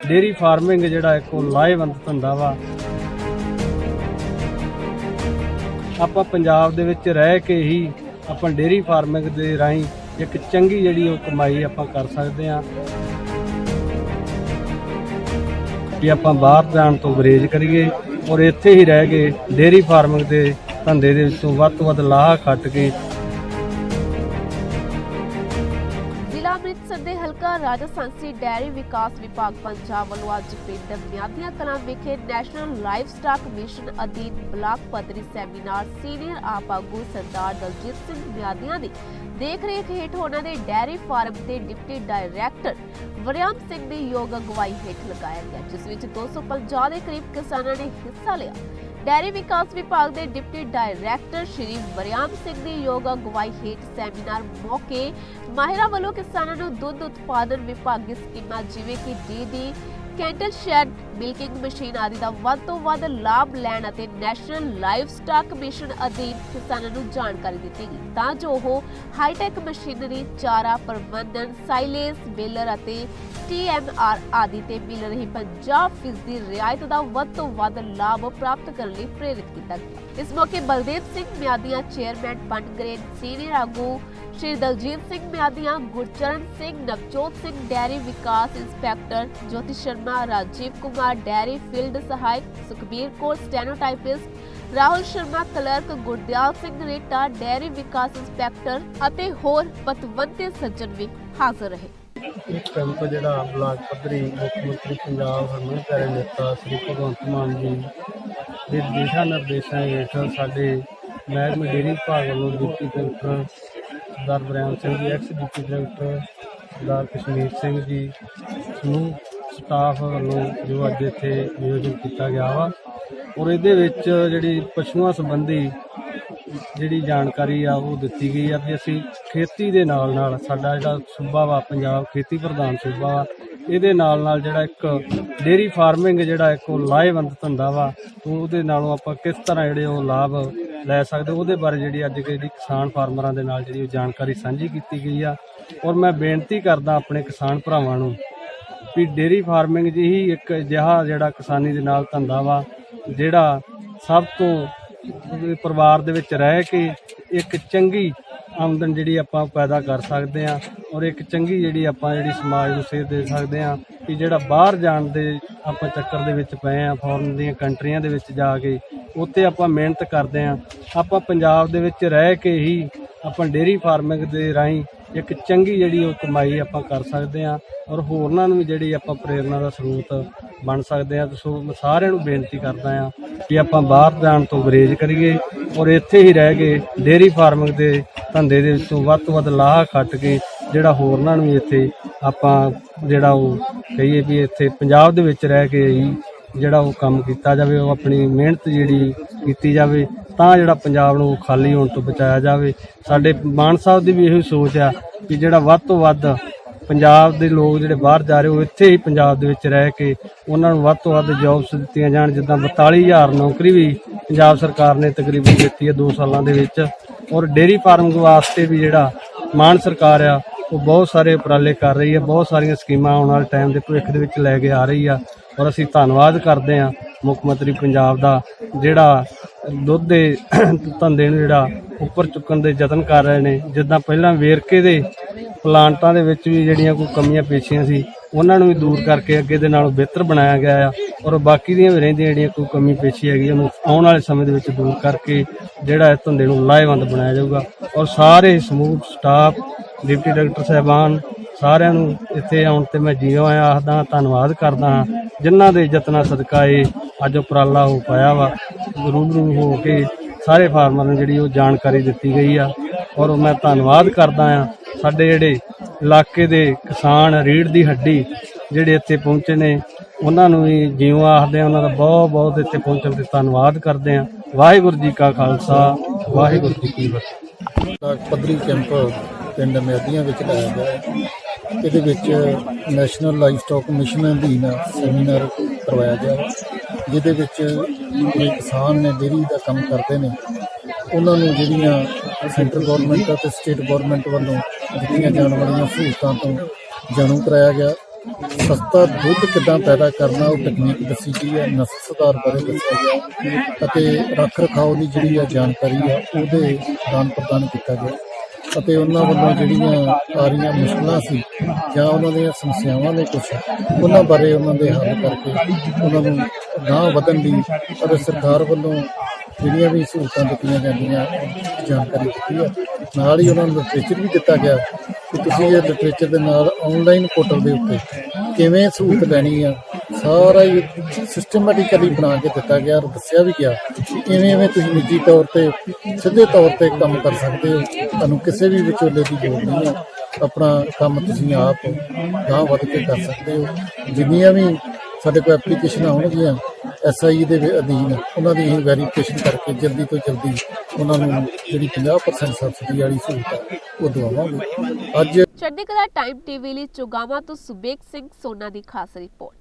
Dairy farming ਜਿਹੜਾ ਇੱਕ ਉਹ ਲਾਹੇਵੰਦ ਧੰਦਾ ਵਾ। ਆਪਾਂ ਪੰਜਾਬ ਦੇ ਵਿੱਚ ਰਹਿ ਕੇ ਹੀ ਆਪਾਂ ਡੇਰੀ ਫਾਰਮਿੰਗ ਦੇ ਰਾਹੀਂ ਇੱਕ ਚੰਗੀ ਜਿਹੜੀ ਉਹ ਕਮਾਈ ਆਪਾਂ ਕਰ ਸਕਦੇ ਹਾਂ। ਕਿ ਆਪਾਂ ਬਾਹਰ ਜਾਣ ਤੋਂ ਗੁਰੇਜ਼ ਕਰੀਏ ਔਰ ਇੱਥੇ ਹੀ ਰਹਿ ਕੇ ਡੇਰੀ ਫਾਰਮਿੰਗ ਦੇ ਧੰਦੇ ਦੇ ਵਿੱਚੋਂ ਵੱਧ ਤੋਂ ਵੱਧ ਲਾਹਾ ਖੱਟ ਕੇ ਅੰਮ੍ਰਿਤਸਰ ਦੇ ਹਲਕਾ ਰਾਜਸਥਾਨੀ ਡੈਰੀ ਵਿਕਾਸ ਵਿਭਾਗ ਪੰਜਾਬ ਵੱਲੋਂ ਅੱਜ ਪਿੰਡ ਮਿਆਦੀਆਂ ਕਲਾਂ ਵਿਖੇ ਨੈਸ਼ਨਲ ਲਾਈਵ ਸਟਾਕ ਮਿਸ਼ਨ ਅਧੀਨ ਬਲਾਕ ਪੱਧਰੀ ਸੈਮੀਨਾਰ ਸੀਨੀਅਰ ਆਪ ਆਗੂ ਸਰਦਾਰ ਦਲਜੀਤ ਸਿੰਘ ਮਿਆਦੀਆਂ ਦੀ ਦੇਖ ਰੇਖ ਹੇਠ ਉਹਨਾਂ ਦੇ ਡੈਰੀ ਫਾਰਮ ਦੇ ਡਿਪਟੀ ਡਾਇਰੈਕਟਰ ਵਰਿਆਮ ਸਿੰਘ ਦੀ ਯੋਗ ਅਗਵਾਈ ਹੇਠ ਲਗਾਇਆ ਗਿਆ, ਜਿਸ ਵਿੱਚ 250 ਦੇ ਕਰੀਬ ਕਿਸਾਨਾਂ ਨੇ ਹਿੱਸਾ ਲਿਆ। ਡੈਰੀ ਵਿਕਾਸ ਵਿਭਾਗ ਦੇ ਡਿਪਟੀ ਡਾਇਰੈਕਟਰ ਸ਼੍ਰੀ ਵਰਿਆਮ ਸਿੰਘ ਦੀ ਯੋਗ ਅਗਵਾਈ ਹੇਠ ਸੈਮੀਨਾਰ ਮੌਕੇ ਮਾਹਿਰਾਂ ਵੱਲੋਂ ਕਿਸਾਨਾਂ ਨੂੰ ਦੁੱਧ ਉਤਪਾਦਨ ਵਿਭਾਗੀ ਸਕੀਮਾਂ ਜਿਵੇਂ ਕਿ DD cattle shed, milking machine ਆਦਿ ਦਾ ਵੱਧ ਤੋਂ ਵੱਧ ਲਾਭ ਲੈਣ ਅਤੇ ਨੈਸ਼ਨਲ ਲਾਈਵ ਸਟਾਕ ਮਿਸ਼ਨ ਅਧੀਨ ਕਿਸਾਨਾਂ ਨੂੰ ਜਾਣਕਾਰੀ ਦਿੱਤੀ ਗਈ। ਤਾਂ ਜੋ ਉਹ ਹਾਈਟੈਕ ਮਸ਼ੀਨਰੀ, ਚਾਰਾ ਪ੍ਰਬੰਧਨ, ਸਾਈਲੇਜ, ਬੇਲਰ ਅਤੇ TMR ਆਦਿ ਤੇ ਮਿਲ ਰਹੀ 50% ਰਿਆਇਤ ਦਾ ਵੱਧ ਤੋਂ ਵੱਧ ਲਾਭ ਪ੍ਰਾਪਤ ਕਰਨ ਲਈ ਪ੍ਰੇਰਿਤ ਕੀਤਾ ਗਿਆ। ਇਸ ਮੌਕੇ ਬਲਦੇਵ ਸਿੰਘ ਮਿਆਦੀਆਂ ਚੇਅਰਮੈਨ ਪੰਡ ਗ੍ਰੇਡ ਸੀਨੀਅਰ ਆਗੂ ਸ਼੍ਰੀ ਦਲਜੀਤ ਸਿੰਘ ਮਿਆਦੀਆਂ, ਗੁਰਚਰਨ ਸਿੰਘ, ਨਵਜੋਤ ਸਿੰਘ ਡੈਰੀ ਵਿਕਾਸ inspector Jyoti Sharma, Rajiv Kumar dairy field ਸਹਾਇਕ Sukhbir Kaur, stenotypist Rahul Sharma, clerk Gurdial Singh Reta, dairy ਵਿਕਾਸ ਇੰਸਪੈਕਟਰ ਅਤੇ ਹੋਰ ਪਤਵੰਤੇ ਸੱਜਣ ਵੀ ਹਾਜ਼ਰ ਰਹੇ। ਇੱਕ ਕੈਂਪ ਜਿਹੜਾ ਬਲਾਕ ਪੱਧਰੀ ਮੁੱਖ ਮੰਤਰੀ ਪੰਜਾਬ ਹਰਮਨ ਪਿਆਰੇ ਨੇਤਾ ਸ੍ਰੀ ਭਗਵੰਤ ਮਾਨ ਜੀ ਦੇ ਦਿਸ਼ਾ ਨਿਰਦੇਸ਼ਾਂ ਹੇਠ ਸਾਡੇ ਮਹਿਕਮੇ ਡੇਅਰੀ ਵਿਭਾਗ ਵੱਲੋਂ deputy director Sardar Bariam Singh ji ex deputy director Sardar Kashmir Singh ji ਨੂੰ ਸਟਾਫ ਵੱਲੋਂ ਜੋ ਅੱਜ ਇੱਥੇ ਨਿਯੋਜਿਤ ਕੀਤਾ ਗਿਆ ਵਾ ਔਰ ਇਹਦੇ ਵਿੱਚ ਜਿਹੜੀ ਪਸ਼ੂਆਂ ਸੰਬੰਧੀ ਜਿਹੜੀ ਜਾਣਕਾਰੀ ਆ ਉਹ ਦਿੱਤੀ ਗਈ ਆ ਵੀ ਅਸੀਂ ਖੇਤੀ ਦੇ ਨਾਲ ਨਾਲ ਸਾਡਾ ਜਿਹੜਾ ਸੂਬਾ ਵਾ ਪੰਜਾਬ ਖੇਤੀ ਪ੍ਰਧਾਨ ਸੂਬਾ ਵਾ, ਇਹਦੇ ਨਾਲ ਨਾਲ ਜਿਹੜਾ ਇੱਕ ਡੇਰੀ ਫਾਰਮਿੰਗ ਜਿਹੜਾ ਇੱਕ ਉਹ ਲਾਹੇਵੰਦ ਧੰਦਾ ਵਾ ਉਹਦੇ ਨਾਲੋਂ ਆਪਾਂ ਕਿਸ ਤਰ੍ਹਾਂ ਜਿਹੜੇ ਉਹ ਲਾਭ ਲੈ ਸਕਦੇ, ਉਹਦੇ ਬਾਰੇ ਜਿਹੜੀ ਅੱਜ ਜਿਹੜੀ ਕਿਸਾਨ ਫਾਰਮਰਾਂ ਦੇ ਨਾਲ ਜਿਹੜੀ ਉਹ ਜਾਣਕਾਰੀ ਸਾਂਝੀ ਕੀਤੀ ਗਈ ਆ। ਔਰ ਮੈਂ ਬੇਨਤੀ ਕਰਦਾ ਆਪਣੇ ਕਿਸਾਨ ਭਰਾਵਾਂ ਨੂੰ ਵੀ ਡੇਰੀ ਫਾਰਮਿੰਗ ਜੀ ਹੀ ਇੱਕ ਅਜਿਹਾ ਜਿਹੜਾ ਕਿਸਾਨੀ ਦੇ ਨਾਲ ਧੰਦਾ ਵਾ, ਜਿਹੜਾ ਸਭ ਤੋਂ ਵੀ ਪਰਿਵਾਰ ਦੇ ਵਿੱਚ ਰਹਿ ਕੇ ਇੱਕ ਚੰਗੀ ਆਮਦਨ ਜਿਹੜੀ ਆਪਾਂ ਪੈਦਾ ਕਰ ਸਕਦੇ ਆ ਔਰ ਇੱਕ ਚੰਗੀ ਜਿਹੜੀ ਆਪਾਂ ਜਿਹੜੀ ਸਮਾਜ ਨੂੰ ਸੇਧ ਦੇ ਸਕਦੇ ਆ ਕਿ ਜਿਹੜਾ ਬਾਹਰ ਜਾਣ ਦੇ ਆਪਾਂ ਚੱਕਰ ਦੇ ਵਿੱਚ ਪਏ ਆ ਫੋਰਨ ਦੀਆਂ ਕੰਟਰੀਆਂ ਦੇ ਵਿੱਚ ਜਾ ਕੇ, ਉੱਥੇ ਆਪਾਂ ਮਿਹਨਤ ਕਰਦੇ ਆ ਆਪਾਂ ਪੰਜਾਬ ਦੇ ਵਿੱਚ ਰਹਿ ਕੇ ਹੀ ਆਪਾਂ ਡੇਰੀ ਫਾਰਮਿੰਗ ਦੇ ਰਾਹੀਂ ਇੱਕ ਚੰਗੀ ਜਿਹੜੀ ਉਹ ਕਮਾਈ ਆਪਾਂ ਕਰ ਸਕਦੇ ਆ ਔਰ ਹੋਰਨਾਂ ਨੂੰ ਵੀ ਜਿਹੜੀ ਆਪਾਂ ਪ੍ਰੇਰਣਾ ਦਾ ਸਰੋਤ ਬਣ ਸਕਦੇ ਆ ਸੋ ਮੈਂ ਸਾਰਿਆਂ ਨੂੰ ਬੇਨਤੀ ਕਰਦਾ ਆ ਕਿ ਆਪਾਂ ਬਾਹਰ ਜਾਣ ਤੋਂ ਗੁਰੇਜ਼ ਕਰੀਏ ਔਰ ਇੱਥੇ ਹੀ ਰਹਿ ਕੇ ਡੇਰੀ ਫਾਰਮਿੰਗ ਦੇ ਧੰਦੇ ਦੇ ਵਿੱਚੋਂ ਵੱਧ ਤੋਂ ਵੱਧ ਲਾਹਾ ਖੱਟ ਕੇ ਜਿਹੜਾ ਹੋਰਨਾਂ ਨੂੰ ਵੀ ਇੱਥੇ ਆਪਾਂ ਜਿਹੜਾ ਉਹ ਕਹੀਏ ਵੀ ਇੱਥੇ ਪੰਜਾਬ ਦੇ ਵਿੱਚ ਰਹਿ ਕੇ ਹੀ ਜਿਹੜਾ ਉਹ ਕੰਮ ਕੀਤਾ ਜਾਵੇ, ਉਹ ਆਪਣੀ ਮਿਹਨਤ ਜਿਹੜੀ ਕੀਤੀ ਜਾਵੇ, ਤਾਂ ਜਿਹੜਾ ਪੰਜਾਬ ਨੂੰ ਖਾਲੀ ਹੋਣ ਤੋਂ ਬਚਾਇਆ ਜਾਵੇ। ਸਾਡੇ ਮਾਨ ਸਾਹਿਬ ਦੀ ਵੀ ਇਹੋ ਸੋਚ ਆ ਕਿ ਜਿਹੜਾ ਵੱਧ ਤੋਂ ਵੱਧ ਪੰਜਾਬ ਦੇ ਲੋਕ ਜਿਹੜੇ ਬਾਹਰ ਜਾ ਰਹੇ, ਉਹ ਇੱਥੇ ਹੀ ਪੰਜਾਬ ਦੇ ਵਿੱਚ ਰਹਿ ਕੇ ਉਹਨਾਂ ਨੂੰ ਵੱਧ ਤੋਂ ਵੱਧ ਜੌਬਸ ਦਿੱਤੀਆਂ ਜਾਣ, ਜਿੱਦਾਂ 42000 ਨੌਕਰੀ ਵੀ ਪੰਜਾਬ ਸਰਕਾਰ ਨੇ ਤਕਰੀਬਨ ਦਿੱਤੀ ਹੈ 2 ਸਾਲਾਂ ਦੇ ਵਿੱਚ। ਔਰ ਡੇਰੀ ਫਾਰਮਿੰਗ ਵਾਸਤੇ ਵੀ ਜਿਹੜਾ ਮਾਨ ਸਰਕਾਰ ਆ, ਉਹ ਬਹੁਤ ਸਾਰੇ ਉਪਰਾਲੇ ਕਰ ਰਹੀ ਹੈ, ਬਹੁਤ ਸਾਰੀਆਂ ਸਕੀਮਾਂ ਆਉਣ ਵਾਲੇ ਟਾਈਮ ਦੇ ਭਵਿੱਖ ਦੇ ਵਿੱਚ ਲੈ ਕੇ ਆ ਰਹੀ ਆ। ਔਰ ਅਸੀਂ ਧੰਨਵਾਦ ਕਰਦੇ ਹਾਂ ਮੁੱਖ ਮੰਤਰੀ ਪੰਜਾਬ ਦਾ, ਜਿਹੜਾ ਦੁੱਧ ਦੇ ਧੰਦੇ ਨੂੰ ਜਿਹੜਾ ਉੱਪਰ ਚੁੱਕਣ ਦੇ ਯਤਨ ਕਰ ਰਹੇ ਨੇ। ਜਿੱਦਾਂ ਪਹਿਲਾਂ ਵੇਰਕੇ ਦੇ ਪਲਾਂਟਾਂ ਦੇ ਵਿੱਚ ਵੀ ਜਿਹੜੀਆਂ ਕੋਈ ਕਮੀਆਂ ਪੇਸ਼ੀਆਂ ਸੀ, ਉਹਨਾਂ ਨੂੰ ਵੀ ਦੂਰ ਕਰਕੇ ਅੱਗੇ ਦੇ ਨਾਲੋਂ ਬਿਹਤਰ ਬਣਾਇਆ ਗਿਆ ਆ। ਔਰ ਬਾਕੀ ਦੀਆਂ ਵੀ ਰਹਿੰਦੀਆਂ ਜਿਹੜੀਆਂ ਕੋਈ ਕਮੀ ਪੇਸ਼ੀ ਹੈਗੀ, ਉਹਨੂੰ ਆਉਣ ਵਾਲੇ ਸਮੇਂ ਦੇ ਵਿੱਚ ਦੂਰ ਕਰਕੇ ਜਿਹੜਾ ਇਸ ਧੰਦੇ ਨੂੰ ਲਾਹੇਵੰਦ ਬਣਾਇਆ ਜਾਊਗਾ। ਔਰ ਸਾਰੇ ਸਮੂਹ, ਸਟਾਫ, ਡਿਪਟੀ ਡਾਇਰੈਕਟਰ ਸਾਹਿਬਾਨ ਸਾਰਿਆਂ ਨੂੰ ਇੱਥੇ ਆਉਣ ਤੇ ਮੈਂ ਜੀਓ ਆਇਆ ਆਖਦਾ ਧੰਨਵਾਦ ਕਰਦਾ ਹਾਂ। ਜਿਨ੍ਹਾਂ ਦੇ ਯਤਨਾਂ ਸਦਕਾ ਇਹ ਅੱਜ ਉਪਰਾਲਾ ਹੋ ਪਾਇਆ ਵਾ, ਰੂਬਰੂ ਹੋ ਕੇ ਸਾਰੇ ਫਾਰਮਰ ਨੂੰ ਜਿਹੜੀ ਉਹ ਜਾਣਕਾਰੀ ਦਿੱਤੀ ਗਈ ਆ। ਔਰ ਮੈਂ ਧੰਨਵਾਦ ਕਰਦਾ ਹਾਂ ਸਾਡੇ ਜਿਹੜੇ ਇਲਾਕੇ ਦੇ ਕਿਸਾਨ ਰੀੜ ਦੀ ਹੱਡੀ ਜਿਹੜੇ ਇੱਥੇ ਪਹੁੰਚੇ ਨੇ, ਉਹਨਾਂ ਨੂੰ ਵੀ ਜਿਉਂ ਆਖਦੇ ਆ ਉਹਨਾਂ ਦਾ ਬਹੁਤ ਬਹੁਤ ਇੱਥੇ ਪਹੁੰਚਣ ਤੇ ਧੰਨਵਾਦ ਕਰਦੇ ਆ ਵਾਹਿਗੁਰੂ ਜੀ ਕਾ ਖਾਲਸਾ, ਵਾਹਿਗੁਰੂ ਜੀ ਕੀ ਫਤਿਹ। ਪੱਧਰੀ ਕੈਂਪ ਪਿੰਡ ਮਿਆਦੀਆਂ ਵਿੱਚ ਲਾਇਆ ਗਿਆ ਇਹਦੇ ਵਿੱਚ ਨੈਸ਼ਨਲ ਲਾਈਫ ਸਟਾਕ ਮਿਸ਼ਨ ਅਧੀਨ ਸੈਮੀਨਾਰ ਕਰਵਾਇਆ ਗਿਆ ਜਿਹਦੇ ਵਿੱਚ ਜਿਹੜੇ ਕਿਸਾਨ ਨੇ, ਡੇਅਰੀ ਦਾ ਕੰਮ ਕਰਦੇ ਨੇ, ਉਹਨਾਂ ਨੂੰ ਜਿਹੜੀਆਂ ਸੈਂਟਰ ਗਵਰਨਮੈਂਟ ਅਤੇ ਸਟੇਟ ਗਵਰਨਮੈਂਟ ਵੱਲੋਂ ਦਿੱਤੀਆਂ ਜਾਣ ਵਾਲੀਆਂ ਸਹੂਲਤਾਂ ਤੋਂ ਜਾਣੂ ਕਰਾਇਆ ਗਿਆ। ਸਸਤਾ ਦੁੱਧ ਕਿੱਦਾਂ ਪੈਦਾ ਕਰਨਾ, ਉਹ ਤਕਨੀਕ ਦੱਸੀ ਗਈ ਹੈ ਨਸਲ ਸੁਧਾਰ ਬਾਰੇ ਦੱਸਿਆ ਗਿਆ ਅਤੇ ਰੱਖ ਰਖਾਓ ਦੀ ਜਿਹੜੀ ਆ ਜਾਣਕਾਰੀ ਆ ਉਹਦੇ ਦਾਨ ਪ੍ਰਦਾਨ ਕੀਤਾ ਗਿਆ ਅਤੇ ਉਹਨਾਂ ਵੱਲੋਂ ਜਿਹੜੀਆਂ ਆ ਰਹੀਆਂ ਮੁਸ਼ਕਲਾਂ ਸੀ ਜਾਂ ਉਹਨਾਂ ਦੀਆਂ ਸਮੱਸਿਆਵਾਂ ਨੇ ਕੁਝ ਉਹਨਾਂ ਬਾਰੇ ਉਹਨਾਂ ਦੇ ਹੱਲ ਕਰਕੇ ਉਹਨਾਂ ਨੂੰ ਗਾਂਹ ਵਧਣ ਦੀ ਅਤੇ ਸਰਕਾਰ ਵੱਲੋਂ ਜਿਹੜੀਆਂ ਵੀ ਸਹੂਲਤਾਂ ਦਿੱਤੀਆਂ ਜਾਂਦੀਆਂ, ਜਾਣਕਾਰੀ ਦਿੱਤੀ ਹੈ। ਨਾਲ ਹੀ ਉਹਨਾਂ ਨੂੰ ਲਿਟਰੇਚਰ ਵੀ ਦਿੱਤਾ ਗਿਆ ਕਿ ਤੁਸੀਂ ਇਹ ਲਿਟਰੇਚਰ ਦੇ ਨਾਲ ਆਨਲਾਈਨ ਪੋਰਟਲ ਦੇ ਉੱਤੇ ਕਿਵੇਂ ਸਹੂਲਤ ਲੈਣੀ ਆ, ਸਾਰਾ ਹੀ ਸਿਸਟਮੈਟਿਕਲੀ ਬਣਾ ਕੇ ਦਿੱਤਾ ਗਿਆ ਔਰ ਦੱਸਿਆ ਵੀ ਗਿਆ ਕਿਵੇਂ ਤੁਸੀਂ ਨਿੱਜੀ ਤੌਰ ਤੇ, ਸਿੱਧੇ ਤੌਰ ਤੇ ਕੰਮ ਕਰ ਸਕਦੇ ਹੋ। ਤੁਹਾਨੂੰ ਕਿਸੇ ਵੀ ਵਿਚੋਲੇ ਦੀ ਲੋੜ ਨਹੀਂ ਹੈ ਆਪਣਾ ਕੰਮ ਤੁਸੀਂ ਆਪ ਗਾਂਹ ਵੱਧ ਕੇ ਕਰ ਸਕਦੇ ਹੋ। ਜਿੰਨੀਆਂ ਵੀ ਸਾਡੇ ਕੋਲ ਐਪਲੀਕੇਸ਼ਨਾਂ ਹੋਣਗੀਆਂ ਐਸਆਈ ਦੇ ਅਧੀਨ ਉਹਨਾਂ ਦੀ ਅਸੀਂ ਵੈਰੀਫਿਕੇਸ਼ਨ ਕਰਕੇ ਜਲਦੀ ਤੋਂ ਜਲਦੀ ਉਹਨਾਂ ਨੂੰ ਜਿਹੜੀ 50% ਸਬਸਿਡੀ ਵਾਲੀ ਸਹੂਲਤ ਹੈ, ਉਹ ਦਵਾਵਾਂਗੇ। ਅੱਜ ਚੜ੍ਹਦੀ ਕਲਾ ਟਾਈਮ ਟੀਵੀ ਲਈ ਚੁਗਾਵਾ ਤੋਂ ਸੁਬੇਕ ਸਿੰਘ ਸੋਨਾ ਦੀ ਖਾਸ ਰਿਪੋਰਟ।